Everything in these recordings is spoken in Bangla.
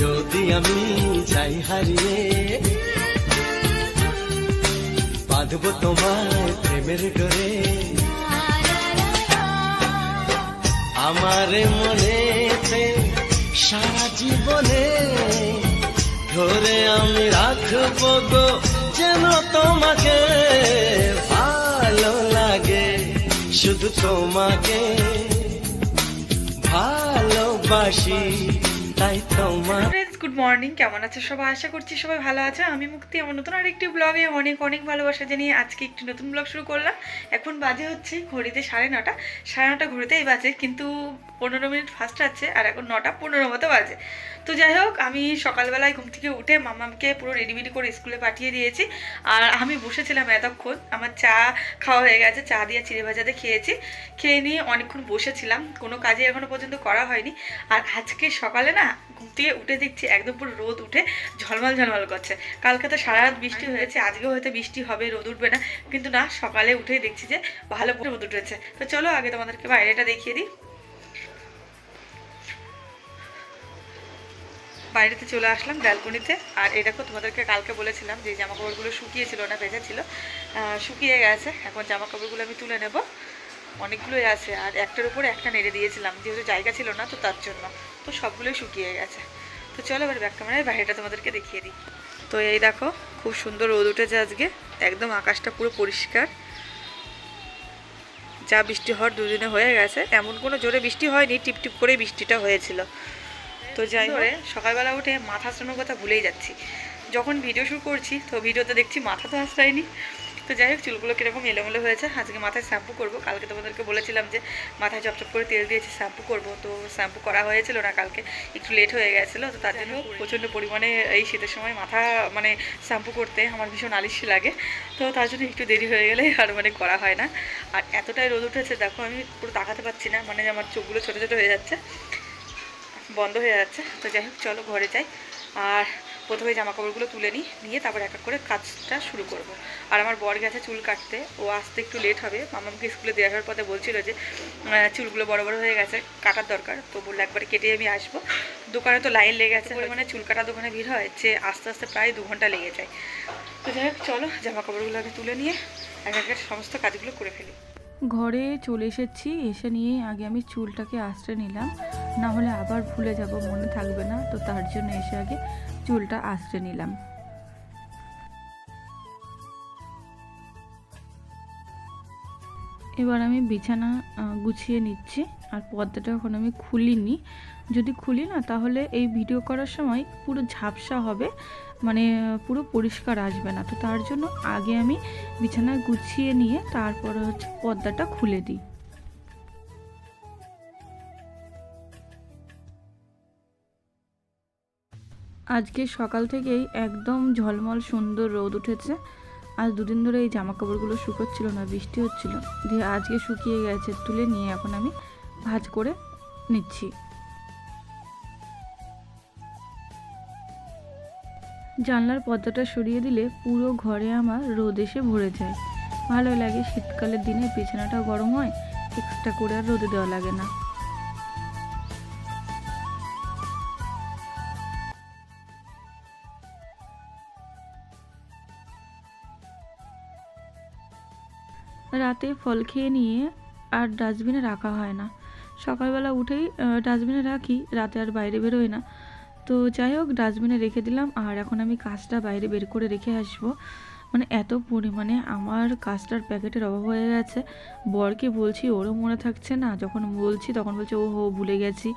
যদি আমি যাই হারিয়ে, বাঁধব তোমার প্রেমের ডোরে। আমার মনেতে সারা জীবনে, ধরে আমি রাখব গো যেন তোমাকে ভালো লাগে, শুধু তোমাকে ভালোবাসি। তাই গুড মর্নিং কেমন আছে সবাই? আশা করছি সবাই ভালো আছে। আমি মুক্তি, আমার নতুন আরেকটি ব্লগে অনেক অনেক ভালোবাসা জানিয়ে আজকে একটি নতুন ব্লগ শুরু করলাম। এখন বাজে হচ্ছে ঘড়িতে সাড়ে নটা। সাড়ে নটা ঘড়িতেই বাজে, কিন্তু পনেরো মিনিট ফার্স্ট আছে, আর এখন নটা পনেরো মতো বাজে। তো যাই হোক আমি সকালবেলায় ঘুম থেকে উঠে মামাকে পুরো রেডি মেডি করে স্কুলে পাঠিয়ে দিয়েছি। আর আমি বসেছিলাম এতক্ষণ আমার চা খাওয়া হয়ে গেছে চা দিয়ে চিড়ে ভাজাতে খেয়েছি। খেয়ে নিয়ে অনেকক্ষণ বসেছিলাম কোনো কাজে এখনও পর্যন্ত করা হয়নি। আর আজকে সকালে না ঘুম থেকে উঠে দেখছি একদম পুরো রোদ উঠে ঝলমল ঝলমল করছে। কালকে তো সারা রাত বৃষ্টি হয়েছে আজকেও হয়তো বৃষ্টি হবে রোদ উঠবে না। কিন্তু না সকালে উঠেই দেখছি যে ভালো করে রোদ উঠেছে। তো চলো আগে তোমাদেরকে বাইরেটা দেখিয়ে দিই। বাইরেতে চলে আসলাম ব্যালকনিতে। আর এটাকে তোমাদেরকে কালকে বলেছিলাম যে জামা কাপড়গুলো শুকিয়েছিল না ভেজা ছিল শুকিয়ে গেছে। এখন জামা কাপড়গুলো আমি তুলে নেব। অনেকগুলোই আছে। আর একটার উপরে একটা নেড়ে দিয়েছিলাম। যেহেতু জায়গা ছিল না, তো তার জন্য। তো সবগুলোই শুকিয়ে গেছে। তো চলো এবার ব্যাক ক্যামেরায় বাইরেটা তোমাদেরকে দেখিয়ে দিই। তো এই দেখো, খুব সুন্দর রোদ উঠেছে আজকে। একদম আকাশটা পুরো পরিষ্কার। যা বৃষ্টি হওয়ার দুদিনে হয়ে গেছে। এমন কোনো জোরে বৃষ্টি হয়নি, টিপটিপ টিপ করে বৃষ্টিটা হয়েছিল। তো যাই হোক সকালবেলা উঠে মাথা আসানোর কথা ভুলেই যাচ্ছি। যখন ভিডিও শুরু করছি তো ভিডিওতে দেখছি মাথা তো আসায়নি তো যাই হোক চুলগুলো কীরকম এলোমেলো হয়েছে আজকে মাথায় শ্যাম্পু করব। কালকে তোমাদেরকে বলেছিলাম যে মাথায় চপচপ করে তেল দিয়েছি শ্যাম্পু করব। তো শ্যাম্পু করা হয়েছিল না কালকে একটু লেট হয়ে গেছিল তো তার জন্য প্রচণ্ড পরিমাণে এই শীতের সময় মাথা মানে শ্যাম্পু করতে আমার ভীষণ আলিশি লাগে। তো তার জন্য একটু দেরি হয়ে গেলে আর মানে করা হয় না। আর এতটাই রোদ উঠেছে দেখো আমি পুরো তাকাতে পারছি না মানে আমার চোখগুলো ছোটো ছোটো হয়ে যাচ্ছে। বন্ধ হয়ে যাচ্ছে। তো যাই হোক, চলো ঘরে যাই। আর প্রথমে জামা কাপড়গুলো তুলে নিই, নিয়ে তারপর এক এক করে কাজটা শুরু করব। আর আমার বর গেছে চুল কাটতে। ও আসতে একটু লেট হবে। মামাকে স্কুলে দিয়ে আসার পথে বলছিল যে চুলগুলো বড় বড় হয়ে গেছে, কাটার দরকার। তো বলল একবারে কেটে আমি আসব। দোকানে তো লাইন লেগে গেছে মানে চুল কাটা দোকানে ভিড় হয় যে, আস্তে আস্তে প্রায় দু ঘণ্টা লেগে যায়। তো যাই হোক, চলো জামা কাপড়গুলো আগে তুলে নিয়ে এক একের সমস্ত কাজগুলো করে ফেলি। ঘরে চলে এসেছি, এসে নিয়ে আগে আমি চুলটাকে আস্তে নিলাম। না হলে আবার ভুলে যাব, মনে থাকবে না। তো তার জন্য এসে আগে চুলটা আস্তে নিলাম। এবার আমি বিছানা গুছিয়ে নিচ্ছি। আর পর্দাটা এখন আমি খুলিনি। যদি খুলি না, তাহলে এই ভিডিও করার সময় পুরো ঝাপসা হবে মানে পুরো পরিষ্কার আসবে না। তো তার জন্য আগে আমি বিছানায় গুছিয়ে নিয়ে তারপরে হচ্ছে পর্দাটা খুলে দিই। আজকে সকাল থেকেই একদম ঝলমল সুন্দর রোদ উঠেছে। আজ দুদিন ধরে এই জামা কাপড়গুলো শুকোচ্ছিল না, বৃষ্টি হচ্ছিল। দিয়ে আজকে শুকিয়ে গেছে, তুলে নিয়ে এখন আমি ভাজ করে নিচ্ছি। জানলার পর্দাটা সরিয়ে দিলে পুরো ঘরে আমার রোদ এসে ভরে যায়। ভালো লাগে, শীতকালের দিনে বিছানাটা গরম হয় এক্সট্রা করে আর রোদে দেওয়া লাগে না। রাতে ফল খেয়ে নিয়ে আর ডাস্টবিনে রাখা হয় না। সকালবেলা উঠেই ডাস্টবিনে রাখি, রাতে আর বাইরে বেরোই না। তো যাই হোক, ডাস্টবিনে রেখে দিলাম, আর এখন আমি কাজটা বাইরে বের করে রেখে আসব। মানে এত পরিমাণে আমার কাজটার প্যাকেটের অভাব হয়ে গেছে। বরকে বলছি, ওরও মনে থাকছে না। যখন বলছি, তখন বলছে ও হো ভুলে গেছি।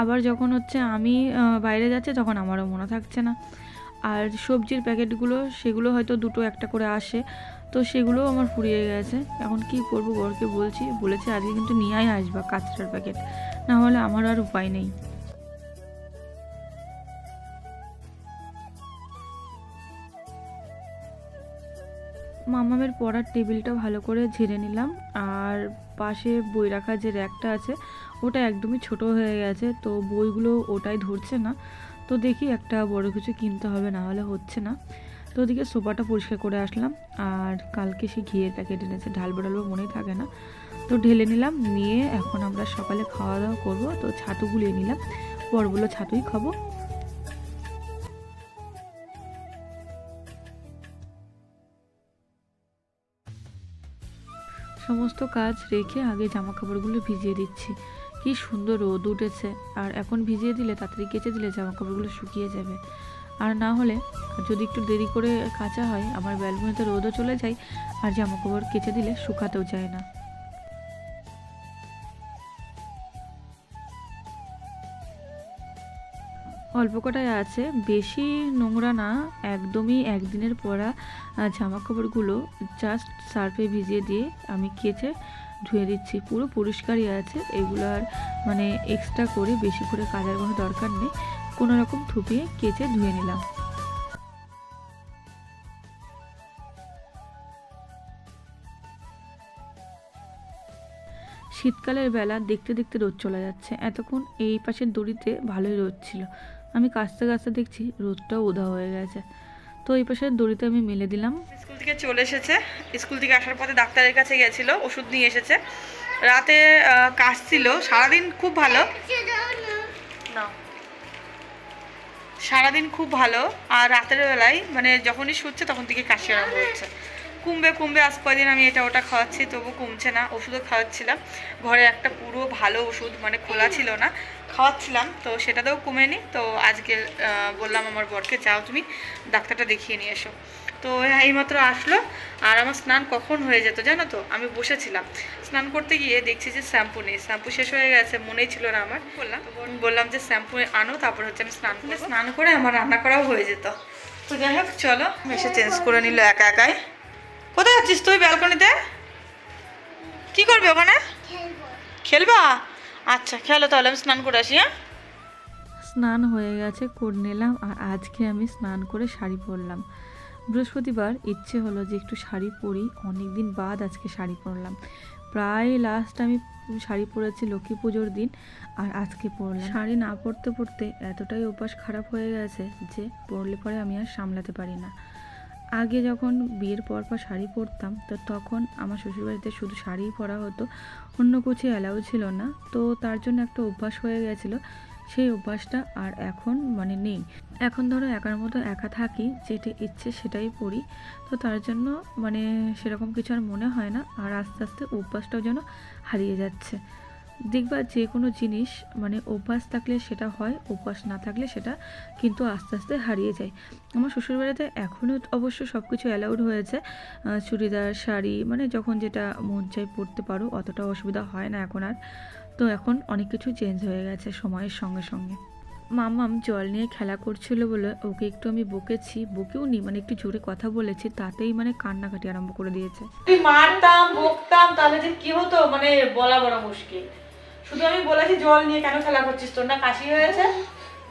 আবার যখন হচ্ছে আমি বাইরে যাচ্ছি, তখন আমারও মনে থাকছে না। আর সবজির প্যাকেটগুলো, সেগুলো হয়তো দুটো একটা করে আসে। তো সেগুলোও আমার ফুরিয়ে গেছে। এখন কি করব বরকে বলছি, বলেছে আজকে কিন্তু নিয়েই আসবা কাঁচটার প্যাকেট। না হলে আমার আর উপায় নেই। মামামের পড়ার টেবিলটা ভালো করে ঝেড়ে নিলাম। আর পাশে বই রাখার যে র্যাকটা আছে, ওটা একদমই ছোট হয়ে গেছে, তো বইগুলো ওটাই ধরছে না। তো দেখি একটা বড় কিছু কিনতে হবে, না হলে হচ্ছে না। তো ওদিকে সোফাটা পরিষ্কার করে আসলাম, আর কালকে সে ঘিয়ের প্যাকেট এনেছে ঢালবো ঢালবো মনেই থাকে না। তো ঢেলে নিলাম, নিয়ে এখন আমরা সকালে খাওয়া দাওয়া করব, তো ছাতু গুলিয়ে নিলাম বড়গুলো ছাতুই খাব। সমস্ত কাজ রেখে আগে জামা কাপড়গুলো ভিজিয়ে দিচ্ছি। কি সুন্দর রোদ উঠেছে। আর এখন ভিজিয়ে দিলে, তাড়াতাড়ি কেচে দিলে জামা কাপড়গুলো শুকিয়ে যাবে। আর না হলে, যদি একটু দেরি করে কাঁচা হয় আমার ব্যালকনিতে রোদও চলে যায়, আর জামা কাপড় কেচে দিলে শুকাতেও যায় না। অল্প কটাই আছে। বেশি নোংরা না, একদমই একদিনের পরা জামা কাপড়গুলো জাস্ট সার্ফে ভিজিয়ে দিয়ে আমি কেচে ধুয়ে দিচ্ছি, পুরো পরিষ্কারই আছে, এগুলো আর মানে এক্সট্রা করে বেশি করে কাজার কোনো দরকার নেই, কোনো রকম থুপিয়ে কেচে ধুয়ে নিলাম। শীতকালের বেলা দেখতে দেখতে রোদ চলে যাচ্ছে, এতক্ষণ এই পাশের দড়িতে ভালোই রোদ ছিল। আমি কাচতে কাচতে দেখছি রোদটাও উদা হয়ে গেছে। তো এই পাশের দড়িতে আমি মেলে দিলাম। স্কুল থেকে চলে এসেছে। স্কুল থেকে আসার পথে ডাক্তারের কাছে গেছিল, ওষুধ নিয়ে এসেছে। রাতে কাশছিল সারাদিন খুব ভালো। সারাদিন খুব ভালো, আর রাতের বেলায় মানে যখনই শুচ্ছে তখন থেকে কাশি আরম্ভ হচ্ছে। কমবে কমবে, আজ কয়দিন আমি এটা ওটা খাওয়াচ্ছি, তবু কমছে না, ওষুধও খাওয়াচ্ছিলাম। ঘরে একটা পুরো ভালো ওষুধ মানে খোলা ছিল না। খাওয়াচ্ছিলাম তো সেটাতেও কমেনি তো আজকে বললাম আমার বরকে যাও তুমি ডাক্তারটা দেখিয়ে নিয়ে এসো। তো এইমাত্র আসলো আর আমার স্নান কখন হয়ে যেত জানো তো? আমি বসেছিলাম। স্নান করতে গিয়ে দেখছি যে শ্যাম্পু নেই। শ্যাম্পু শেষ হয়ে গেছে মনেই ছিল না আমার। বললাম। বললাম যে শ্যাম্পু আনো তারপর হচ্ছে আমি স্নান করে স্নান করে আমার রান্না করাও হয়ে যেত। তো যাই হোক চলো। এসে চেঞ্জ করে নিল একা একাই। কোথায় যাচ্ছিস তুই ব্যালকনিতে? কি করবি ওখানে? খেলবা? আচ্ছা খেলো তাহলে আমি স্নান করে আসি হ্যাঁ? স্নান হয়ে গেছে করে নিলাম আর আজকে আমি স্নান করে শাড়ি পরলাম। বৃহস্পতিবার ইচ্ছে হলো যে একটু শাড়ি পরি অনেক দিন বাদ আজকে শাড়ি পরলাম। প্রায় লাস্ট আমি শাড়ি পরেছি লক্ষ্মী পুজোর দিন আর আজকে পরলাম। শাড়ি না পরতে পরতে এতটাই অভ্যাস খারাপ হয়ে গেছে যে পরলে পরে আমি আর সামলাতে পারি না। আগে যখন বিয়ের পর পর শাড়ি পরতাম, তো তখন আমার শ্বশুরবাড়িতে শুধু শাড়িই পরা হতো। অন্য কিছু অ্যালাউ ছিল না। তো তার জন্য একটা অভ্যাস হয়ে গেছিল। সেই অভ্যাসটা আর এখন মানে নেই। এখন ধরো একার মতো একা থাকি, যেটা ইচ্ছে সেটাই পড়ি। তো তার জন্য মানে সেরকম কিছু আর মনে হয় না। আর আস্তে আস্তে অভ্যাসটাও যেন হারিয়ে যাচ্ছে। দেখবা যে কোনো জিনিস মানে অভ্যাস থাকলে সেটা হয়, অভ্যাস না থাকলে সেটা কিন্তু আস্তে আস্তে হারিয়ে যায়। আমার শ্বশুরবাড়িতে এখনও অবশ্য সব কিছু অ্যালাউড হয়েছে চুড়িদার, শাড়ি মানে যখন যেটা মন চাই পরতে পারো, অতটা অসুবিধা হয় না এখন আর। তো এখন অনেক কিছু চেঞ্জ হয়ে গেছে সময়ের সঙ্গে সঙ্গে। মামাম জল নিয়ে খেলা করছিল বলে ওকে একটু আমি বকেছি, বকেও নি মানে একটু জোরে কথা বলেছি, তাতেই মানে কান্নাকাটি আরম্ভ করে দিয়েছে। মারতাম, বকতাম, তাহলে যে কি হতো? মানে বলা বড় মুশকিল। শুধু আমি বলেছি জল নিয়ে কেন খেলা করছিস? তোর না কাশি হয়েছে?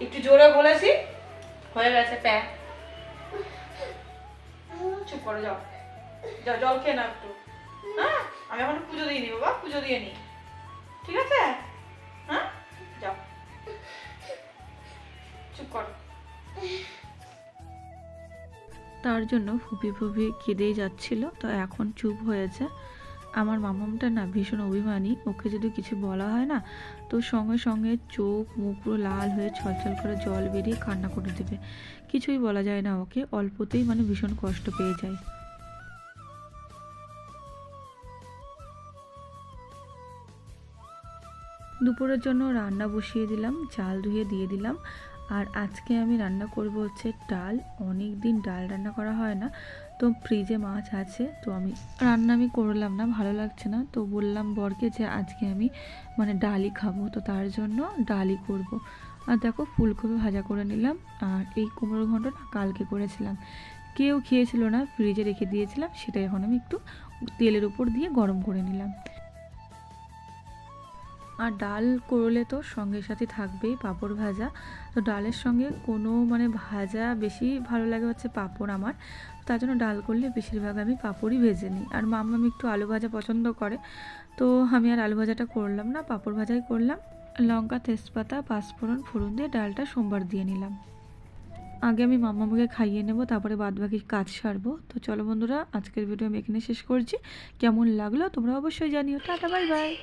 একটু জোরে বলেছি। হয়ে গেছে, প্যা। চুপ করে যাও। যাও, জল খেয়ে নাও একটু। হ্যাঁ? আমি এখন পুজো দিয়ে নি বাবা, পুজো দিয়ে নি। ঠিক আছে? হ্যাঁ? যাও। চুপ করো। তার জন্য ফুপি ফুপি কেঁদেই যাচ্ছিল, তো এখন চুপ হয়েছে। আমার মামামটা না ভীষণ অভিমানী, ওকে যদি কিছু বলা হয় না, তো সঙ্গে সঙ্গে চোখ মুখ পুরো লাল হয়ে ছলছল করে জল বেরিয়ে কান্না করে দেবে। কিছুই বলা যায় না ওকে, অল্পতেই মানে ভীষণ কষ্ট পেয়ে যায়। দুপুরের জন্য রান্না বসিয়ে দিলাম, চাল ধুয়ে দিয়ে দিলাম। আর আজকে আমি রান্না করব হচ্ছে ডাল। অনেক দিন ডাল রান্না করা হয় না। তো ফ্রিজে মাছ আছে, তো আমি রান্না আমি করলাম না, ভালো লাগছে না। তো বললাম বরকে যে আজকে আমি মানে ডালই খাব, তো তার জন্য ডালই করব। আর দেখো ফুলকপি ভাজা করে নিলাম, আর এই কুমড়ো ঘন্ট না কালকে করেছিলাম। কেউ খেয়েছিল না, ফ্রিজে রেখে দিয়েছিলাম, সেটা এখন আমি একটু তেলের উপর দিয়ে গরম করে নিলাম। আর ডাল করলে তো সঙ্গে সাথে থাকবেই পাঁপড় ভাজা। তো ডালের সঙ্গে কোনো মানে ভাজা বেশি ভালো লাগে হচ্ছে পাঁপড় আমার। তার জন্য ডাল করলে বেশিরভাগ আমি পাঁপড়ই ভেজে নিই। আর মাম্মা আমি একটু আলু ভাজা পছন্দ করে। তো আমি আর আলু ভাজাটা করলাম না, পাঁপড় ভাজাই করলাম। লঙ্কা, তেজপাতা, পাঁচফোড়ন, ফোড়ন দিয়ে ডালটা সোমবার দিয়ে নিলাম। আগে আমি মাম্মাকে খাইয়ে নেব, তারপরে বাদ বাকি কাজ সারবো। তো চলো বন্ধুরা, আজকের ভিডিও আমি এখানে শেষ করছি। কেমন লাগল তোমরা অবশ্যই জানিও। Tata, bye bye.